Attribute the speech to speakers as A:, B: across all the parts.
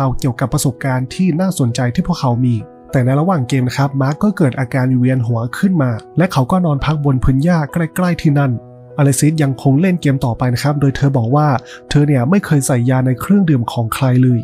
A: ราเกี่ยวกับประสบการณ์ที่น่าสนใจที่พวกเขามี แต่ในระหว่างเกมนะครับมาร์กก็เกิดอาการเวียนหัวขึ้นมา และเขาก็นอนพักบนพื้นหญ้าใกล้ ๆ ที่นั่นอเลซิสยังคงเล่นเกมต่อไปนะครับ โดยเธอบอกว่าเธอเนี่ยไม่เคยใส่ยาในเครื่องดื่มของใครเลย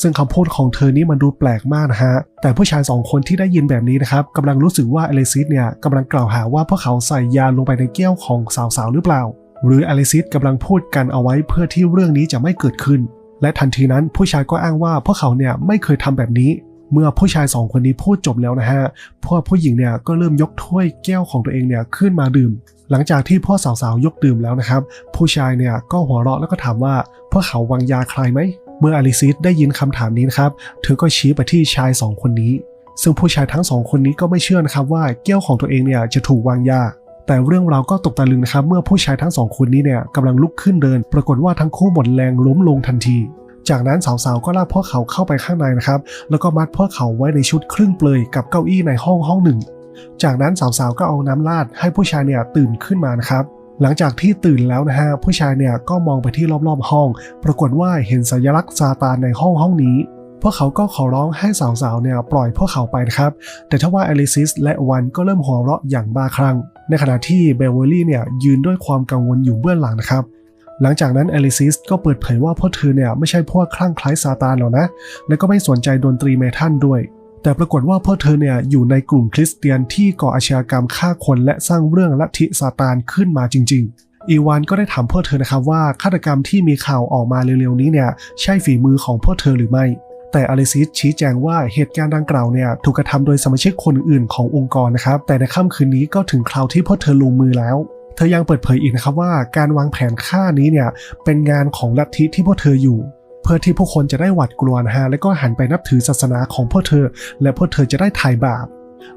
A: ซึ่งคำพูดของเธอนี้มันดูแปลกมากนะฮะ แต่ผู้ชายสองคนที่ได้ยินแบบนี้นะครับกำลังรู้สึกว่าอเลซิสเนี่ยกำลังกล่าวหาว่าพวกเขาใส่ยาลงไปในแก้วของสาวๆหรือเปล่า หรืออเลซิสกำลังพูดกันเอาไว้เพื่อที่เรื่องนี้จะไม่เกิดขึ้น และทันทีนั้นผู้ชายก็อ้างว่าพวกเขาเนี่ยไม่เคยทำแบบนี้ เมื่อผู้ชายสองคนนี้พูดจบแล้วนะฮะพวกผู้หญิงเนี่ยก็เริ่มยกถ้วยแก้วของตัวเองเนี่ยขึ้นมาดื่ม หลังจากที่พวกสาวๆยกดื่มแล้วนะครับ ผู้ชายเนี่ยก็หัวเราะแล้วก็ถามว่าพวกเขาวางยาใครไหมเมื่ออลิซิสได้ยินคำถามนี้นะครับเธอก็ชี้ไปที่ชายสองคนนี้ ซึ่งผู้ชายทั้งสองคนนี้ก็ไม่เชื่อนะครับว่าแก้วของตัวเองเนี่ยจะถูกวางยา แต่เรื่องราวก็ตกตะลึงนะครับ เมื่อผู้ชายทั้งสองคนนี้เนี่ยกำลังลุกขึ้นเดิน ปรากฏว่าทั้งคู่หมดแรงล้มลงทันที จากนั้นสาวๆก็ลากพวกเขาเข้าไปข้างในนะครับ แล้วก็มัดพวกเขาไว้ในชุดครึ่งเปลือยกับเก้าอี้ในห้องห้องหนึ่ง จากนั้นสาวๆก็เอาน้ำราดให้ผู้ชายเนี่ยตื่นขึ้นมานะครับหลังจากที่ตื่นแล้วนะฮะผู้ชายเนี่ยก็มองไปที่รอบๆห้อง ปรากฏว่าเห็นสัญลักษณ์ซาตานในห้องห้องนี้ พวกเขาก็ขอร้องให้สาวๆเนี่ยปล่อยพวกเขาไปนะครับ แต่ทว่าอลิซิสและวันก็เริ่มหัวเราะอย่างบ้าคลั่ง ในขณะที่เบลเวอรี่เนี่ยยืนด้วยความกังวลอยู่เบื้องหลังนะครับหลังจากนั้นอลิซิสก็เปิดเผยว่าพวกเธอเนี่ยไม่ใช่พวกคลั่งคล้ายซาตานหรอกนะ และก็ไม่สนใจดนตรีเมทัลด้วย แต่ปรากฏว่าพวกเธอเนี่ยอยู่ในกลุ่มคริสเตียนที่ก่ออาชญากรรมฆ่าคนและสร้างเรื่องลัทธิซาตานขึ้นมาจริง ๆ อีวานก็ได้ถามพวกเธอนะครับว่าฆาตกรรมที่มีข่าวออกมาเร็วๆนี้เนี่ยใช่ฝีมือของพวกเธอหรือไม่ แต่อลิซิสชี้แจงว่าเหตุการณ์ดังกล่าวเนี่ยถูกกระทำโดยสมาชิกคนอื่นขององค์กรนะครับ แต่ในค่ำคืนนี้ก็ถึงคราวที่พวกเธอลงมือแล้วเธอยังเปิดเผยอีกนะครับว่าการวางแผนฆ่านี้เนี่ยเป็นงานของลัทธิที่พวกเธออยู่ เพื่อที่ผู้คนจะได้หวาดกลัวนะฮะและก็หันไปนับถือศาสนาของพวกเธอ และพวกเธอจะได้ถ่ายบาป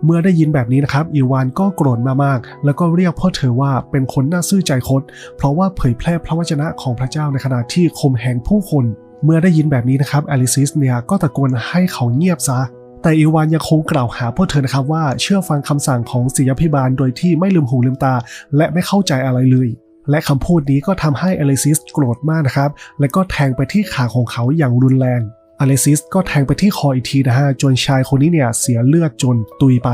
A: เมื่อได้ยินแบบนี้นะครับอีวานก็โกรธมากๆ แล้วก็เรียกพวกเธอว่าเป็นคนน่าซื่อใจคดเพราะว่าเผยแพร่พระวจนะของพระเจ้าในขณะที่ข่มแหงผู้คน เมื่อได้ยินแบบนี้นะครับอลิซิสเนี่ยก็ตะโกนให้เขาเงียบซะ แต่อีวานยังคงกล่าวหาพวกเธอนะครับว่าเชื่อฟังคำสั่งของศิยพิบาลโดยที่ไม่ลืมหูลืมตา และไม่เข้าใจอะไรเลย และคำพูดนี้ก็ทำให้อลิซิสโกรธมากนะครับ และก็แทงไปที่ขาของเขาอย่างรุนแรงอเลซิสก็แทงไปที่คออีกทีนะฮะจนชายคนนี้เนี่ยเสียเลือดจนตุยไป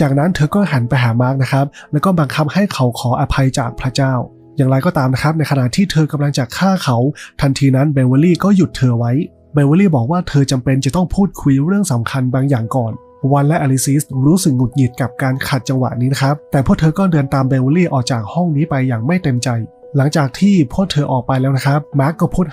A: จากนั้นเธอก็หันไปหามาร์กนะครับ แล้วก็บังคับให้เขาขออภัยจากพระเจ้า อย่างไรก็ตามนะครับ ในขณะที่เธอกำลังจะฆ่าเขา ทันทีนั้นเบลเวอรี่ก็หยุดเธอไว้ เบลเวอรี่บอกว่าเธอจำเป็นจะต้องพูดคุยเรื่องสำคัญบางอย่างก่อน วันและอลิซิสรู้สึกหงุดหงิดกับการขัดจังหวะนี้นะครับ แต่พวกเธอก็เดินตามเบลเวอรี่ออกจากห้องนี้ไปอย่างไม่เต็มใจ หลังจากที่พวกเธอออกไปแล้วนะครับ มาร์กก็พูด